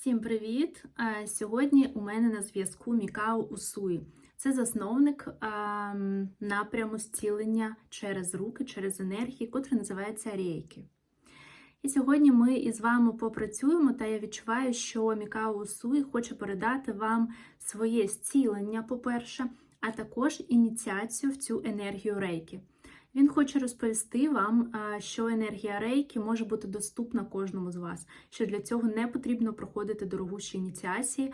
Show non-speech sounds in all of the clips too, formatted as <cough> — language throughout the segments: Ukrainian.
Всім привіт! Е, Сьогодні у мене на зв'язку Мікао Усуї. Це засновник ем, напряму зцілення через руки, через енергії, котрий називається рейки. І сьогодні ми із вами попрацюємо, та я відчуваю, що Мікао Усуї хоче передати вам своє зцілення, по-перше, а також ініціацію в цю енергію рейки. Він хоче розповісти вам, е, що енергія рейки може бути доступна кожному з вас, що для цього не потрібно проходити дорогущі ініціації, е,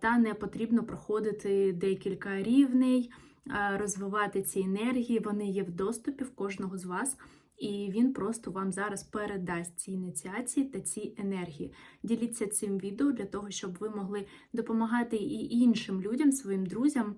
та не потрібно проходити декілька рівней, е, розвивати ці енергії. Вони є в доступі в кожного з вас. І він просто вам зараз передасть ці ініціації та ці енергії. Діліться цим відео для того, щоб ви могли допомагати і іншим людям, своїм друзям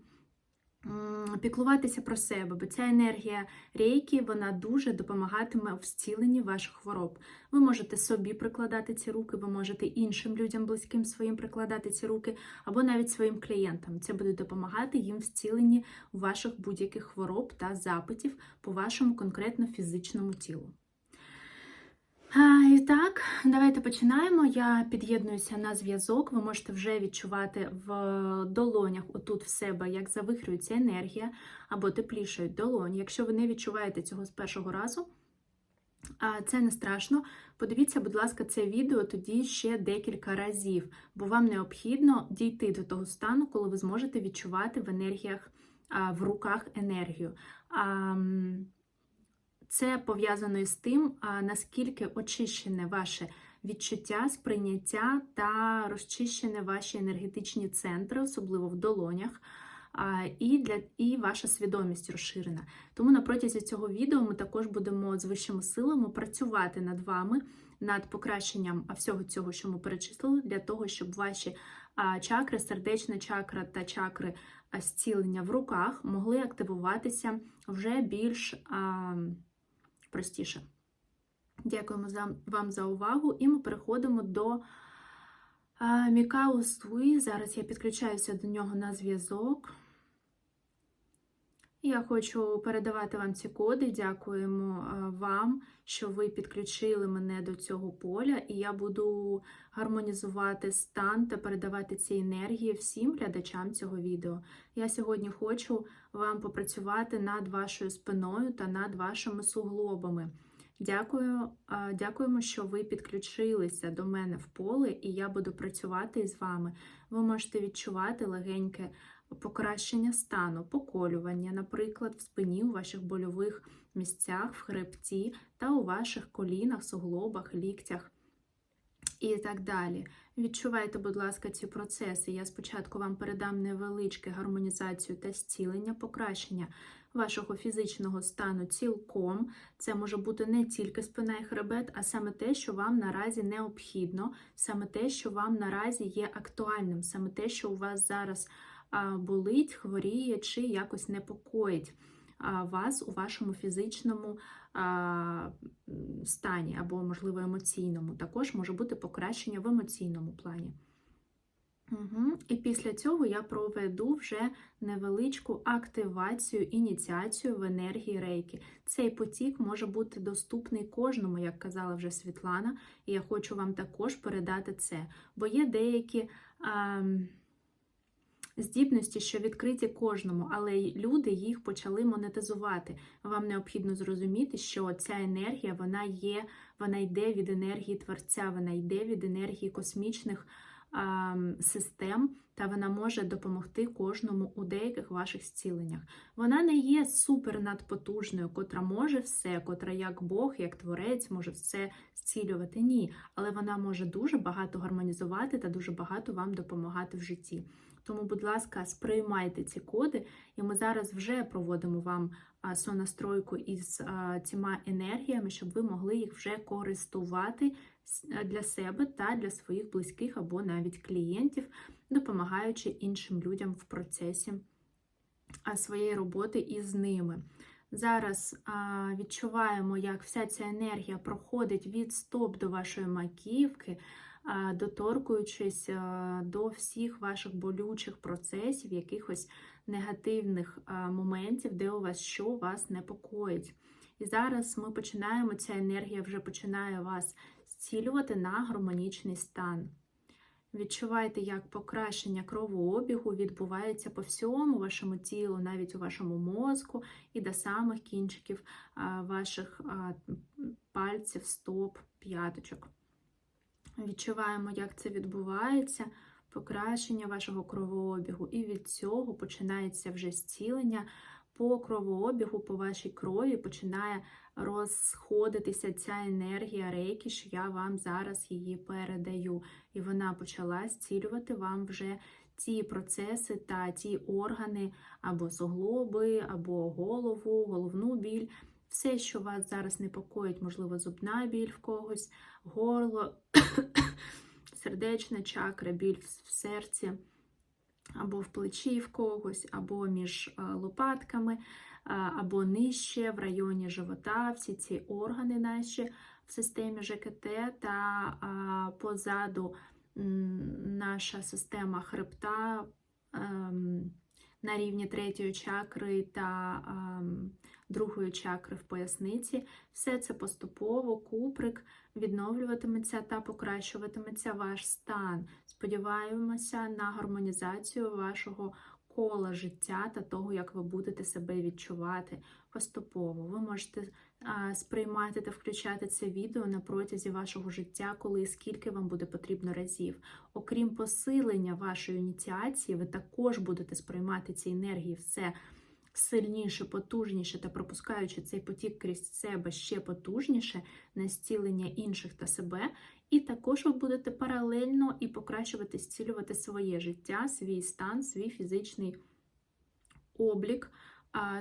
піклуватися про себе, бо ця енергія рейки вона дуже допомагатиме в зціленні ваших хвороб. Ви можете собі прикладати ці руки, ви можете іншим людям, близьким своїм прикладати ці руки, або навіть своїм клієнтам. Це буде допомагати їм в зціленні ваших будь-яких хвороб та запитів по вашому конкретно фізичному тілу. І так, давайте починаємо. Я під'єднуюся на зв'язок. Ви можете вже відчувати в долонях, отут в себе, як завихрюється енергія або теплішають долоні. Якщо ви не відчуваєте цього з першого разу, це не страшно. Подивіться, будь ласка, це відео тоді ще декілька разів, бо вам необхідно дійти до того стану, коли ви зможете відчувати в енергіях, в руках енергію. Це пов'язано із тим, наскільки очищене ваше відчуття, сприйняття та розчищене ваші енергетичні центри, особливо в долонях. І для і ваша свідомість розширена. Тому на протязі цього відео ми також будемо з вищими силами працювати над вами, над покращенням всього цього, що ми перечислили, для того, щоб ваші чакри, сердечна чакра та чакри зцілення в руках могли активуватися вже більш простіше. Дякуємо за, вам за увагу, і ми переходимо до а, Мікао Суї. Зараз я підключаюся до нього на зв'язок. Я хочу передавати вам ці коди. Дякуємо вам, що ви підключили мене до цього поля, і я буду гармонізувати стан та передавати ці енергії всім глядачам цього відео. Я сьогодні хочу вам попрацювати над вашою спиною та над вашими суглобами. Дякую, дякуємо, що ви підключилися до мене в поле, і я буду працювати із вами. Ви можете відчувати легеньке покращення стану, поколювання, наприклад, в спині, у ваших больових місцях, в хребті та у ваших колінах, суглобах, ліктях. І так далі. Відчувайте, будь ласка, ці процеси. Я спочатку вам передам невеличке гармонізацію та зцілення, покращення вашого фізичного стану цілком. Це може бути не тільки спина і хребет, а саме те, що вам наразі необхідно, саме те, що вам наразі є актуальним, саме те, що у вас зараз болить, хворіє чи якось непокоїть вас у вашому фізичному стані або, можливо, емоційному. Також може бути покращення в емоційному плані. Угу. І після цього я проведу вже невеличку активацію, ініціацію в енергії рейки. Цей потік може бути доступний кожному, як казала вже Світлана, і я хочу вам також передати це. Бо є деякі а, здібності, що відкриті кожному, але люди їх почали монетизувати. Вам необхідно зрозуміти, що ця енергія вона є, вона йде від енергії творця, вона йде від енергії космічних систем, та вона може допомогти кожному у деяких ваших зціленнях. Вона не є супер надпотужною, котра може все, котра як Бог, як творець, може все зцілювати. Ні, але вона може дуже багато гармонізувати та дуже багато вам допомагати в житті. Тому, будь ласка, сприймайте ці коди, і ми зараз вже проводимо вам сонастройку із цими енергіями, щоб ви могли їх вже користувати для себе та для своїх близьких або навіть клієнтів, допомагаючи іншим людям в процесі своєї роботи із ними. Зараз а, відчуваємо, як вся ця енергія проходить від стоп до вашої маківки, доторкуючись до всіх ваших болючих процесів, якихось негативних моментів, де у вас що вас непокоїть. І зараз ми починаємо, ця енергія вже починає вас зцілювати на гармонічний стан. Відчувайте, як покращення кровообігу відбувається по всьому вашому тілу, навіть у вашому мозку і до самих кінчиків ваших пальців, стоп, п'яточок. Відчуваємо, як це відбувається, покращення вашого кровообігу, і від цього починається вже зцілення по кровообігу, по вашій крові починає розходитися ця енергія рейки, що я вам зараз її передаю. І вона почала зцілювати вам вже ті процеси та ті органи, або суглоби, або голову, головну біль. Все, що вас зараз непокоїть, можливо, зубна біль в когось, горло, <coughs> сердечна чакра, біль в серці, або в плечі в когось, або між е, лопатками, е, або нижче в районі живота, всі ці органи наші в системі ЖКТ та позаду наша система хребта ем, на рівні третьої чакри та ем, другої чакри в поясниці. Все це поступово, куприк відновлюватиметься та покращуватиметься ваш стан. Сподіваємося на гармонізацію вашого кола життя та того, як ви будете себе відчувати поступово. Ви можете сприймати та включати це відео на протязі вашого життя, коли і скільки вам буде потрібно разів. Окрім посилення вашої ініціації, ви також будете сприймати ці енергії все сильніше, потужніше та пропускаючи цей потік крізь себе ще потужніше на зцілення інших та себе. І також ви будете паралельно і покращувати, зцілювати своє життя, свій стан, свій фізичний облік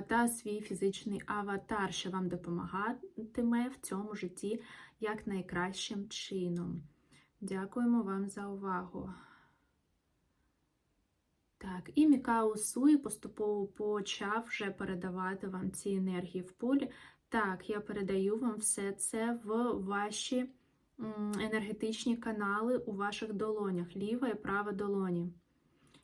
та свій фізичний аватар, що вам допомагатиме в цьому житті як найкращим чином. Дякуємо вам за увагу. Так, і Мікао Суї поступово почав вже передавати вам ці енергії в полі. Так, я передаю вам все це в ваші енергетичні канали у ваших долонях, ліва і права долоні.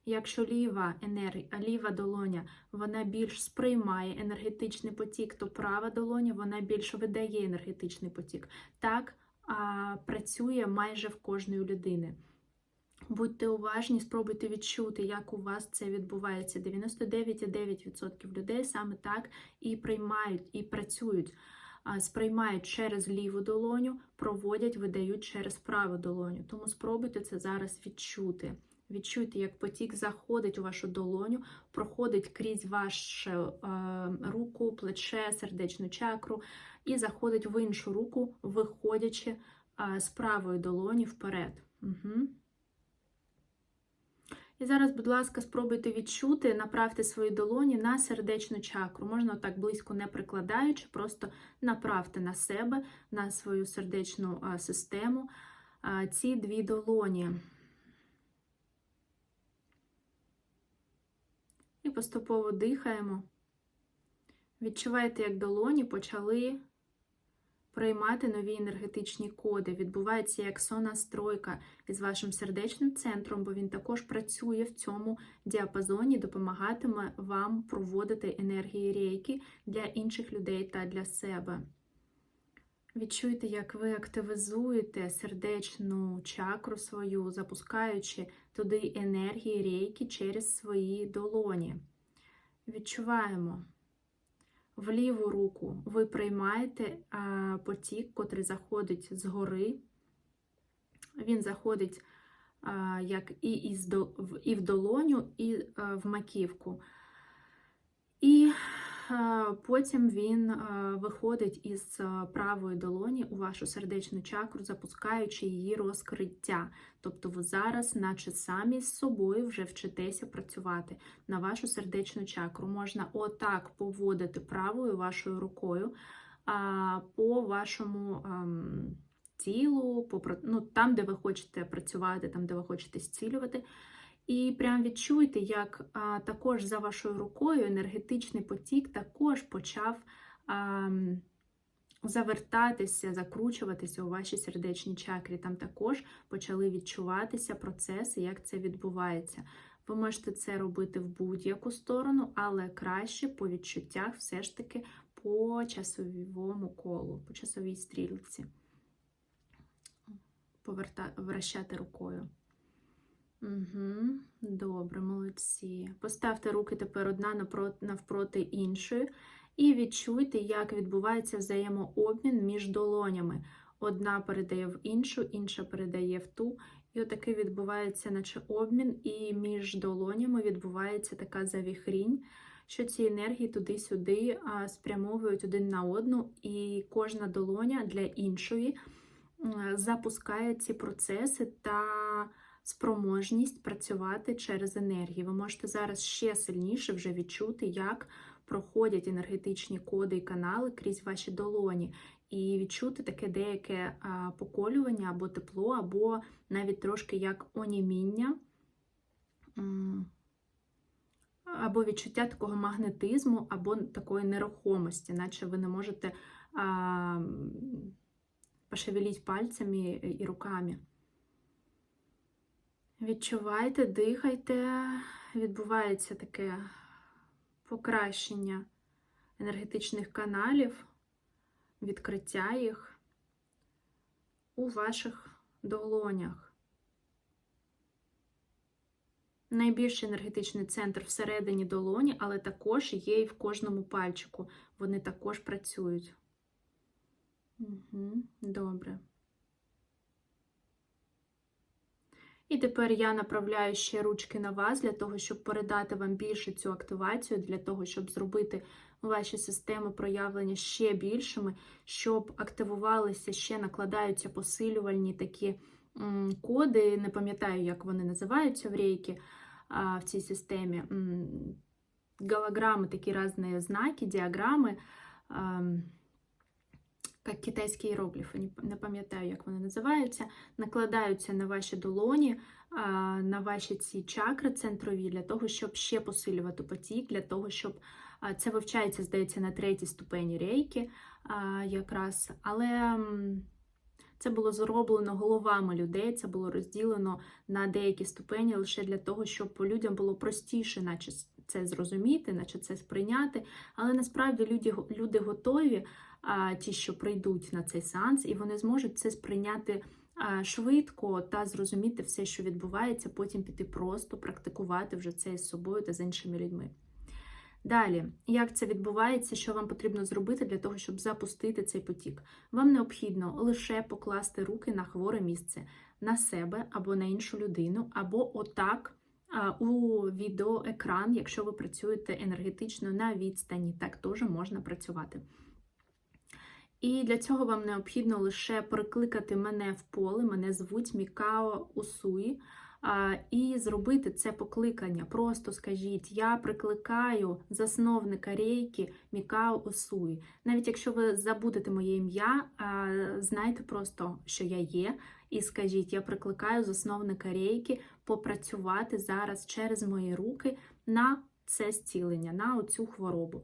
Якщо ліва енергія, ліва долоня вона більш сприймає енергетичний потік, то права долоня вона більш видає енергетичний потік. Так а, працює майже в кожної людини. Будьте уважні, спробуйте відчути, як у вас це відбувається. 99,9% людей саме так і приймають, і працюють. Сприймають через ліву долоню, проводять, видають через праву долоню. Тому спробуйте це зараз відчути. Відчуйте, як потік заходить у вашу долоню, проходить крізь вашу е, руку, плече, сердечну чакру, і заходить в іншу руку, виходячи е, з правої долоні вперед. Угу. І зараз, будь ласка, спробуйте відчути, направте свої долоні на сердечну чакру. Можна так близько не прикладаючи, просто направте на себе, на свою сердечну систему ці дві долоні. І поступово дихаємо. Відчувайте, як долоні почали приймати нові енергетичні коди. Відбувається як сонастройка із вашим сердечним центром, бо він також працює в цьому діапазоні, допомагатиме вам проводити енергії рейки для інших людей та для себе. Відчуйте, як ви активізуєте сердечну чакру свою, запускаючи туди енергії рейки через свої долоні. Відчуваємо в ліву руку ви приймаєте потік, котрий заходить згори. Він заходить як і в долоню, і в маківку. І Потім він виходить із правої долоні у вашу сердечну чакру, запускаючи її розкриття. Тобто ви зараз, наче самі з собою, вже вчитеся працювати на вашу сердечну чакру. Можна отак поводити правою вашою рукою по вашому тілу, по, ну, там, де ви хочете працювати, там, де ви хочете зцілювати. І прям відчуйте, як а, також за вашою рукою енергетичний потік також почав а, завертатися, закручуватися у вашій сердечній чакрі. Там також почали відчуватися процеси, як це відбувається. Ви можете це робити в будь-яку сторону, але краще по відчуттях все ж таки по часовому колу, по часовій стрілці. Поверта... Вращати рукою. Угу. Добре, молодці. Поставте руки тепер одна навпроти іншої і відчуйте, як відбувається взаємообмін між долонями. Одна передає в іншу, інша передає в ту. І отакий відбувається, наче обмін, і між долонями відбувається така завіхрінь, що ці енергії туди-сюди спрямовують один на одну, і кожна долоня для іншої запускає ці процеси та спроможність працювати через енергію. Ви можете зараз ще сильніше вже відчути, як проходять енергетичні коди і канали крізь ваші долоні, і відчути таке деяке поколювання або тепло, або навіть трошки як оніміння. Або відчуття такого магнетизму, або такої нерухомості, наче ви не можете а, пошевеліть пальцями і руками. Відчувайте, дихайте, відбувається таке покращення енергетичних каналів, відкриття їх у ваших долонях. Найбільший енергетичний центр всередині долоні, але також є і в кожному пальчику. Вони також працюють. Угу, добре. І тепер я направляю ще ручки на вас для того, щоб передати вам більше цю активацію, для того, щоб зробити ваші системи проявлення ще більшими, щоб активувалися, ще накладаються посилювальні такі коди. Не пам'ятаю, як вони називаються в рейки в цій системі. М, такі різні знаки, діаграми. Китайські іерогліфи, не- пам'ятаю, як вони називаються, накладаються на ваші долоні, на ваші ці чакри центрові, для того, щоб ще посилювати потік, для того, щоб це вивчається, здається, на третій ступені рейки якраз. Але це було зроблено головами людей, це було розділено на деякі ступені лише для того, щоб людям було простіше, наче це зрозуміти, наче це сприйняти. Але насправді люди, люди готові ті, що прийдуть на цей сеанс, і вони зможуть це сприйняти швидко та зрозуміти все, що відбувається, потім піти просто практикувати вже це з собою та з іншими людьми. Далі, як це відбувається, що вам потрібно зробити для того, щоб запустити цей потік? Вам необхідно лише покласти руки на хворе місце, на себе або на іншу людину, або отак у відеоекран, якщо ви працюєте енергетично на відстані, так теж можна працювати. І для цього вам необхідно лише прикликати мене в поле, мене звуть Мікао Усуї, і зробити це покликання. Просто скажіть: я прикликаю засновника рейки Мікао Усуї. Навіть якщо ви забудете моє ім'я, знайте просто, що я є, і скажіть: я прикликаю засновника рейки попрацювати зараз через мої руки на це зцілення, на оцю хворобу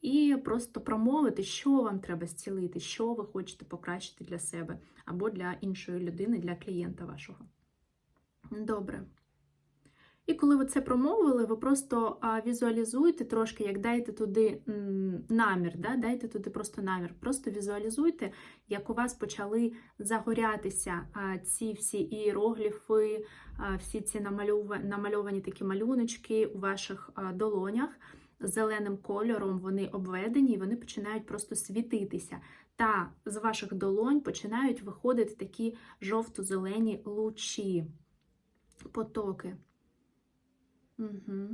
і просто промовити, що вам треба зцілити, що ви хочете покращити для себе або для іншої людини, для клієнта вашого. Добре. І коли ви це промовили, ви просто візуалізуєте трошки, як дайте туди намір, да? дайте туди просто намір. Просто візуалізуйте, як у вас почали загорятися ці всі іерогліфи, всі ці намальовані, такі малюночки у ваших долонях зеленим кольором вони обведені, і вони починають просто світитися. Та з ваших долонь починають виходити такі жовто-зелені лучі, потоки. Угу.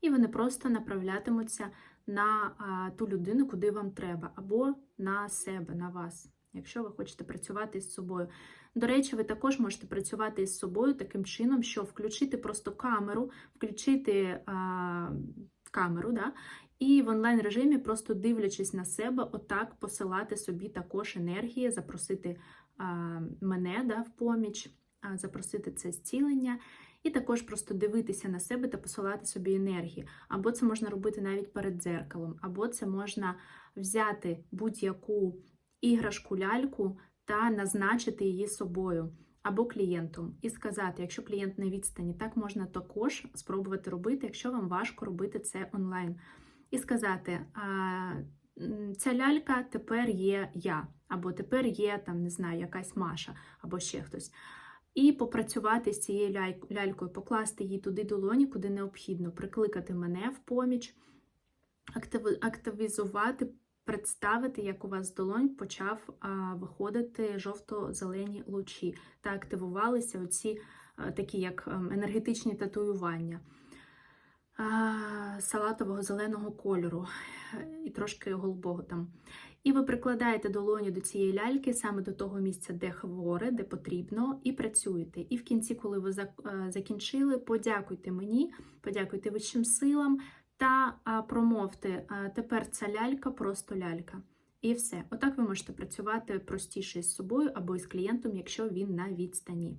І вони просто направлятимуться на а, ту людину, куди вам треба, або на себе, на вас, якщо ви хочете працювати з собою. До речі, ви також можете працювати із собою таким чином, що включити просто камеру, включити а, камеру, да, і в онлайн режимі, просто дивлячись на себе, отак посилати собі також енергії, запросити а, мене да, в поміч, а, запросити це зцілення. І також просто дивитися на себе та посилати собі енергії. Або це можна робити навіть перед дзеркалом, або це можна взяти будь-яку іграшку ляльку та назначити її собою або клієнтом, і сказати, якщо клієнт на відстані, так можна також спробувати робити, якщо вам важко робити це онлайн. І сказати, ця лялька тепер є я, або тепер є там, не знаю, якась Маша, або ще хтось. і попрацювати з цією лялькою, покласти її туди долоні, куди необхідно, прикликати мене в поміч, активізувати, представити, як у вас долонь почав а, виходити жовто-зелені лучі та активувалися оці а, такі як ем, енергетичні татуювання а, салатового зеленого кольору е, і трошки голубого там. І ви прикладаєте долоню до цієї ляльки, саме до того місця, де хворе, де потрібно, і працюєте. І в кінці, коли ви е, закінчили, подякуйте мені, подякуйте вищим силам та промовте, тепер ця лялька просто лялька. І все. Отак ви можете працювати простіше з собою або із клієнтом, якщо він на відстані.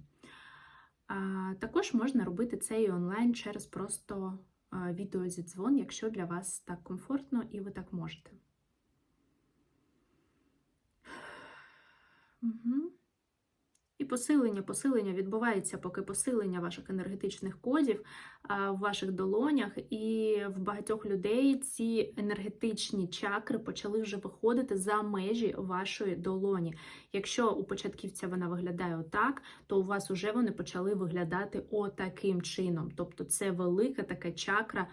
Також можна робити це і онлайн через просто відеозідзвон, якщо для вас так комфортно і ви так можете. Угу. І посилення, посилення відбувається, поки посилення ваших енергетичних кодів в ваших долонях, і в багатьох людей ці енергетичні чакри почали вже виходити за межі вашої долоні. Якщо у початківця вона виглядає отак, то у вас вже вони почали виглядати отаким чином. Тобто це велика така чакра,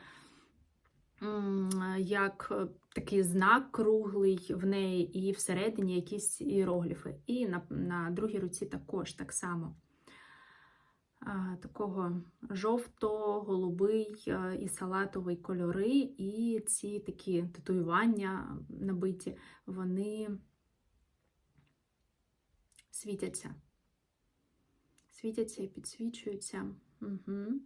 як е, такий знак круглий в неї, і всередині якісь іерогліфи. І на, на другій руці також так само. Такого жовто-голубий е, і салатовий кольори, і ці такі татуювання набиті, вони світяться. Світяться і підсвічуються. Угу.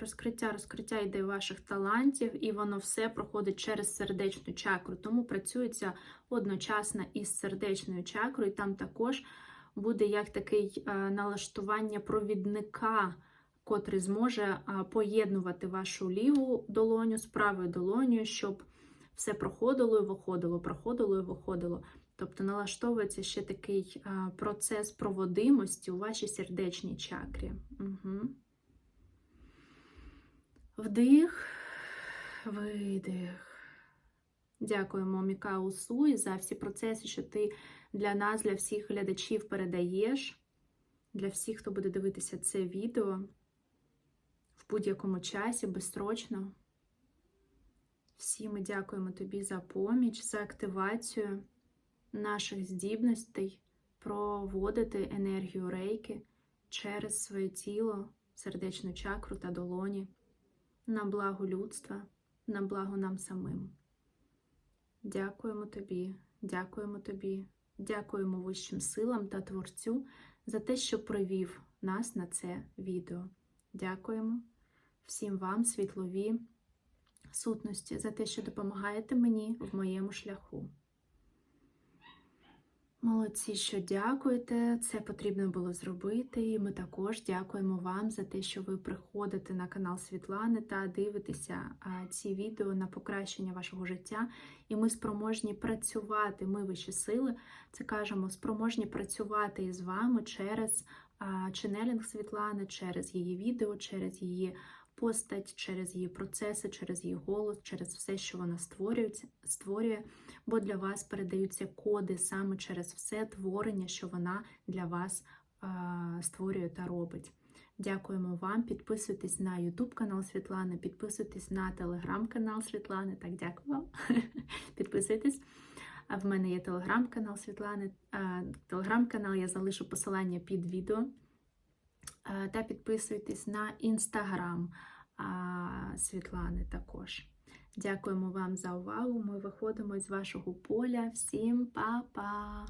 Розкриття, розкриття йде ваших талантів, і воно все проходить через сердечну чакру. Тому працюється одночасно із сердечною чакрою. і Там також буде як такий е, налаштування провідника, котрий зможе е, поєднувати вашу ліву долоню з правою долонею, щоб все проходило і виходило, проходило і виходило. Тобто налаштовується ще такий е, процес проводимості у вашій сердечній чакрі. Угу. Вдих, видих. Дякуємо Мікау Суй за всі процеси, що ти для нас, для всіх глядачів передаєш, для всіх, хто буде дивитися це відео в будь-якому часі, безстрочно. Всі ми дякуємо тобі за поміч, за активацію наших здібностей проводити енергію рейки через своє тіло, сердечну чакру та долоні на благо людства, на благо нам самим. Дякуємо тобі, дякуємо тобі, дякуємо вищим силам та Творцю за те, що привів нас на це відео. Дякуємо всім вам, світлові сутності, за те, що допомагаєте мені в моєму шляху. Молодці, що дякуєте, це потрібно було зробити. І ми також дякуємо вам за те, що ви приходите на канал Світлани та дивитеся ці відео на покращення вашого життя. І ми спроможні працювати. Ми вищі сили, це кажемо, спроможні працювати із вами через ченелінг Світлани, через її відео, через її постать, через її процеси, через її голос, через все, що вона створює, бо для вас передаються коди саме через все творення, що вона для вас створює та робить. Дякуємо вам. Підписуйтесь на YouTube канал Світлани, підписуйтесь на телеграм-канал Світлани. Так, дякую вам. <laughs> Підписуйтесь. В мене є телеграм-канал Світлани. Телеграм-канал я залишу посилання під відео. А, Та підписуйтесь на інстаграм Світлани також. Дякуємо вам за увагу. Ми виходимо з вашого поля. Всім па-па!